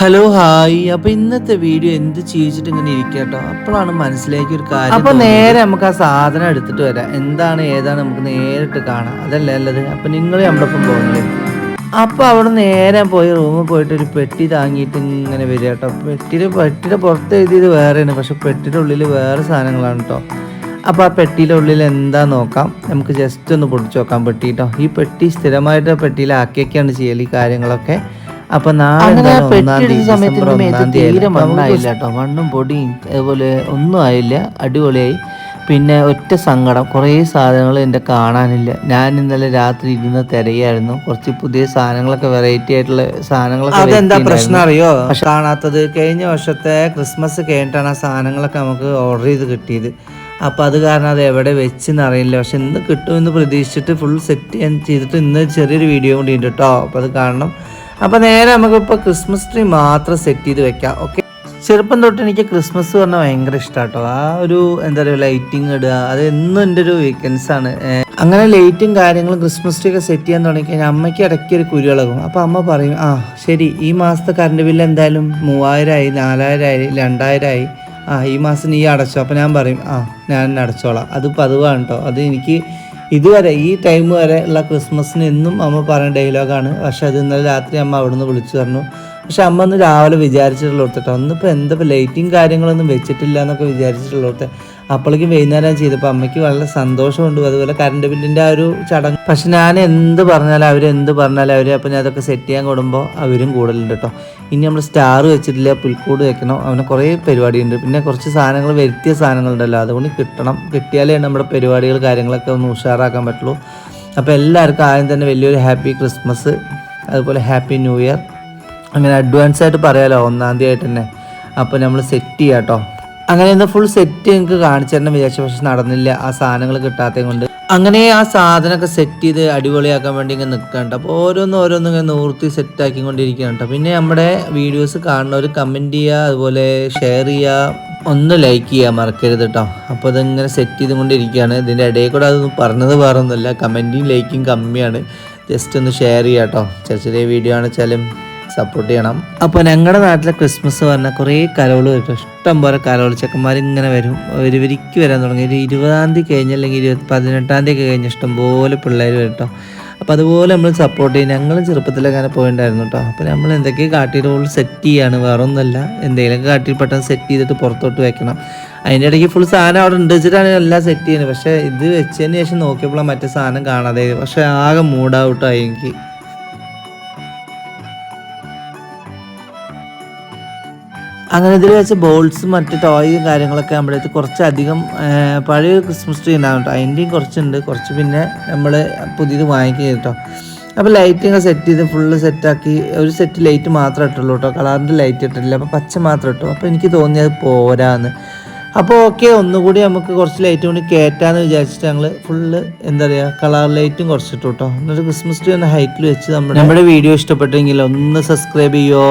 Hello hi അപ്പൊ ഇന്നത്തെ video എന്ത് ചെയ്യിച്ചിട്ട് ഇങ്ങനെ ഇരിക്കട്ടോ അപ്പോഴാണ് മനസ്സിലേക്ക് ഒരു കാര്യം അപ്പൊ നേരെ നമുക്ക് ആ സാധനം എടുത്തിട്ട് വരാം. എന്താണ് ഏതാണ് നമുക്ക് നേരിട്ട് കാണാം. അതല്ലേ അല്ലത് അപ്പൊ നിങ്ങൾ നമ്മുടെ ഒപ്പം പോകുന്നില്ലേ അപ്പൊ അവിടെ നേരെ പോയി റൂമിൽ പോയിട്ട് ഒരു പെട്ടി താങ്ങിയിട്ട് ഇങ്ങനെ വരിക കേട്ടോ പെട്ടിയുടെ പെട്ടിയുടെ പുറത്ത് എഴുതിയത് വേറെയാണ്. പക്ഷെ പെട്ടിയുടെ ഉള്ളിൽ വേറെ സാധനങ്ങളാണ് കേട്ടോ അപ്പോൾ ആ പെട്ടിയുടെ ഉള്ളിൽ എന്താ നോക്കാം? നമുക്ക് ജസ്റ്റ് ഒന്ന് പൊടിച്ചു നോക്കാം പെട്ടി കേട്ടോ ഈ പെട്ടി സ്ഥിരമായിട്ട് പെട്ടിയിലാക്കിയൊക്കെയാണ് ചെയ്യൽ ഈ കാര്യങ്ങളൊക്കെ. അപ്പൊ നാളെ സമയത്ത് തീരെ മണ്ണായില്ല കേട്ടോ. മണ്ണും പൊടിയും അതുപോലെ ഒന്നും ആയില്ല. അടിപൊളിയായി. പിന്നെ ഒറ്റ സങ്കടം. കുറേ സാധനങ്ങൾ എന്റെ കാണാനില്ല. ഞാൻ ഇന്നലെ രാത്രി ഇരുന്ന് തിരയായിരുന്നു. കുറച്ച് പുതിയ സാധനങ്ങളൊക്കെ വെറൈറ്റി ആയിട്ടുള്ള സാധനങ്ങളൊക്കെ അതെന്താ പ്രശ്നം അറിയോ? കാണാത്തത് കഴിഞ്ഞ വർഷത്തെ ക്രിസ്മസ് കഴിഞ്ഞിട്ടാണ് ആ സാധനങ്ങളൊക്കെ നമുക്ക് ഓർഡർ ചെയ്ത് കിട്ടിയത്. അപ്പോൾ അത് കാരണം അത് എവിടെ വെച്ചെന്ന് അറിയില്ല. പക്ഷെ ഇന്ന് കിട്ടുമെന്ന് പ്രതീക്ഷിച്ചിട്ട് ഫുൾ സെറ്റ് ചെയ്യാൻ ചെയ്തിട്ട് ഇന്ന് ചെറിയൊരു വീഡിയോ കൂടി ഉണ്ട് കേട്ടോ. അപ്പോൾ അത് കാണണം. അപ്പോൾ നേരെ നമുക്ക് നമുക്കിപ്പോൾ ക്രിസ്മസ് ട്രീ മാത്രം സെറ്റ് ചെയ്ത് വെക്കാം ഓക്കെ ചെറുപ്പം തൊട്ട് എനിക്ക് ക്രിസ്മസ് പറഞ്ഞാൽ ഭയങ്കര ഇഷ്ടാട്ടോ. ആ ഒരു എന്താ പറയുക ലൈറ്റിംഗ് ഇടുക അത് എന്നും എന്റെ ഒരു വീക്കെൻഡ്സ് ആണ്. അങ്ങനെ ലൈറ്റും കാര്യങ്ങളും ക്രിസ്മസ് ട്രീ ഒക്കെ സെറ്റ് ചെയ്യാൻ തുടങ്ങി കഴിഞ്ഞാൽ അമ്മയ്ക്ക് ഇടയ്ക്ക് ഒരു കുരുളകും അപ്പോൾ അമ്മ പറയും ആ ശരി ഈ മാസത്തെ കറണ്ട് ബില്ല് എന്തായാലും മൂവായിരമായി നാലായിരമായി രണ്ടായിരമായി ആ ഈ മാസം നീ അടച്ചോ. അപ്പോൾ ഞാൻ പറയും ആ ഞാൻ അടച്ചോളാം. അത് പതിവാണ് കേട്ടോ അത് എനിക്ക് ഇതുവരെ ഈ ടൈം വരെ ഉള്ള ക്രിസ്മസിന് എന്നും അമ്മ പറഞ്ഞ ഡയലോഗാണ് പക്ഷെ അത് ഇന്നലെ രാത്രി അമ്മ അവിടുന്ന് വിളിച്ചു പറഞ്ഞു. പക്ഷെ അമ്മ ഒന്ന് രാവിലെ വിചാരിച്ചിട്ടുള്ള കേട്ടോ ഒന്നിപ്പോൾ എന്താ ഇപ്പോൾ ലൈറ്റിങ് കാര്യങ്ങളൊന്നും വെച്ചിട്ടില്ല എന്നൊക്കെ വിചാരിച്ചിട്ടുള്ളൂ അപ്പോഴേക്കും വൈകുന്നേരം ചെയ്തപ്പോൾ അമ്മയ്ക്ക് വളരെ സന്തോഷമുണ്ട്. അതുപോലെ കറണ്ട് ബില്ലിന്റെ ആ ഒരു ചടങ്ങ്. പക്ഷെ ഞാൻ എന്ത് പറഞ്ഞാലും അവർ എന്ത് പറഞ്ഞാലും അവർ അപ്പോൾ ഞാൻ അതൊക്കെ സെറ്റ് ചെയ്യാൻ കൊടുമ്പോൾ അവരും കൂടുതലുണ്ട് കേട്ടോ ഇനി നമ്മൾ സ്റ്റാർ വെച്ചിട്ടില്ല പുൽക്കൂട് വെക്കണം അവന് കുറേ പരിപാടിയുണ്ട്. പിന്നെ കുറച്ച് സാധനങ്ങൾ വരുത്തിയ സാധനങ്ങളുണ്ടല്ലോ അതുകൊണ്ട് കിട്ടണം. കിട്ടിയാലേ നമ്മുടെ പരിപാടികൾ കാര്യങ്ങളൊക്കെ ഒന്ന് ഉഷാറാക്കാൻ പറ്റുള്ളൂ. അപ്പോൾ എല്ലാവർക്കും ആദ്യം തന്നെ വലിയൊരു ഹാപ്പി ക്രിസ്മസ് അതുപോലെ ഹാപ്പി ന്യൂ ഇയർ അങ്ങനെ അഡ്വാൻസ് ആയിട്ട് പറയാലോ ഒന്നാം തീയതി ആയിട്ട് തന്നെ. അപ്പോൾ നമ്മൾ സെറ്റ് ചെയ്യാം കേട്ടോ അങ്ങനെ ഫുൾ സെറ്റ് നിങ്ങൾക്ക് കാണിച്ചു തരണം വിചാരിച്ചു പക്ഷെ നടന്നില്ല. ആ സാധനങ്ങൾ കിട്ടാത്തത് കൊണ്ട്. അങ്ങനെ ആ സാധനമൊക്കെ സെറ്റ് ചെയ്ത് അടിപൊളിയാക്കാൻ വേണ്ടി ഇങ്ങനെ നിൽക്കണ്ട അപ്പോൾ ഓരോന്ന് ഓരോന്ന് ഇങ്ങനെ നൂർത്തി കേട്ടോ പിന്നെ നമ്മുടെ വീഡിയോസ് കാണുന്നവർ കമന്റ് ചെയ്യുക അതുപോലെ ഷെയർ ചെയ്യുക ഒന്ന് ലൈക്ക് ചെയ്യാൻ മറക്കരുത് കേട്ടോ അപ്പോൾ അതിങ്ങനെ സെറ്റ് ചെയ്തുകൊണ്ടിരിക്കുകയാണ് ഇതിന്റെ ഇടയിൽ കൂടെ അതൊന്നും പറഞ്ഞത് വേറെ ഒന്നുമില്ല കമന്റും ലൈക്കും കമ്മിയാണ്. ജസ്റ്റ് ഒന്ന് ഷെയർ ചെയ്യാം കേട്ടോ ചെറിയ ചെറിയ വീഡിയോ ആണെച്ചാലും സപ്പോർട്ട് ചെയ്യണം. അപ്പോൾ ഞങ്ങളുടെ നാട്ടിലെ ക്രിസ്മസ് പറഞ്ഞാൽ കുറേ കലോൾ വരും. ഇഷ്ടം പോലെ കലോൾ ചെക്കന്മാർ ഇങ്ങനെ വരും. ഒരു വരിക്ക് വരാൻ തുടങ്ങി. ഒരു ഇരുപതാം തീയതി കഴിഞ്ഞ് അല്ലെങ്കിൽ ഇരുപത്തി പതിനെട്ടാം തീയതി കഴിഞ്ഞ ഇഷ്ടം പോലെ പിള്ളേർ വരും കേട്ടോ അപ്പോൾ അതുപോലെ നമ്മൾ സപ്പോർട്ട് ചെയ്യും. ഞങ്ങളും ചെറുപ്പത്തിലൊക്കെ അങ്ങനെ പോയിണ്ടായിരുന്നു കേട്ടോ അപ്പോൾ നമ്മൾ എന്തൊക്കെ കാട്ടിയിട്ട് സെറ്റ് ചെയ്യാണ്. വേറെ ഒന്നുമല്ല എന്തെങ്കിലുമൊക്കെ കാട്ടിൽ പെട്ടെന്ന് സെറ്റ് ചെയ്തിട്ട് പുറത്തോട്ട് വെക്കണം. അതിന്റെ ഇടയ്ക്ക് ഫുൾ സാധനം അവിടെ ഉണ്ട് വെച്ചിട്ടാണ് എല്ലാം സെറ്റ് ചെയ്യുന്നത്. പക്ഷേ ഇത് വെച്ചതിന് ശേഷം നോക്കിയപ്പോഴാണ് മറ്റേ സാധനം കാണാതെ പക്ഷേ ആകെ മൂഡ് ഔട്ടായി എനിക്ക്. അങ്ങനെ ഇതിൽ വെച്ച് ബോൾസും മറ്റ് ടോയും കാര്യങ്ങളൊക്കെ നമ്മുടെ അടുത്ത് കുറച്ചധികം പഴയ ക്രിസ്മസ് ട്രീ ഉണ്ടാകും കേട്ടോ അതിന്റെയും കുറച്ചുണ്ട്. കുറച്ച് പിന്നെ നമ്മൾ പുതിയത് വാങ്ങിക്കുക കേട്ടോ അപ്പോൾ ലൈറ്റിങ് സെറ്റ് ചെയ്ത് ഫുള്ള് സെറ്റാക്കി ഒരു സെറ്റ് ലൈറ്റ് മാത്രമേ ഇട്ടുള്ളൂ കേട്ടോ കളറിന്റെ ലൈറ്റ് ഇട്ടിട്ടില്ല. അപ്പോൾ പച്ച മാത്രം ഇട്ടു. അപ്പോൾ എനിക്ക് തോന്നിയത് പോരാന്ന്. അപ്പോൾ ഓക്കെ ഒന്നുകൂടി നമുക്ക് കുറച്ച് ലൈറ്റ് കൂടി കയറ്റാന്ന് വിചാരിച്ചിട്ട് ഞങ്ങൾ ഫുള്ള് എന്താ പറയുക കളർ ലൈറ്റും കുറച്ചിട്ടു കേട്ടോ എന്നിട്ട് ക്രിസ്മസ് ട്രീ ഒന്ന് ഹൈറ്റിൽ വെച്ച് നമ്മുടെ നമ്മുടെ വീഡിയോ ഇഷ്ടപ്പെട്ടെങ്കിൽ ഒന്ന് സബ്സ്ക്രൈബ് ചെയ്യുമോ